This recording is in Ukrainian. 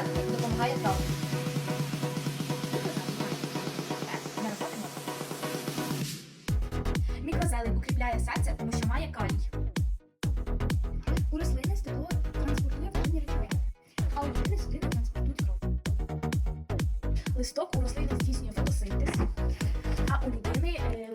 Радник допомагає завжди. Мікрозелень укріпляє серце, тому що має калій. У рослини стебло транспортує важні речовини, а у дітей судини транспортують кров. Листок у рослини здійснює фотосинтез, а у людини е,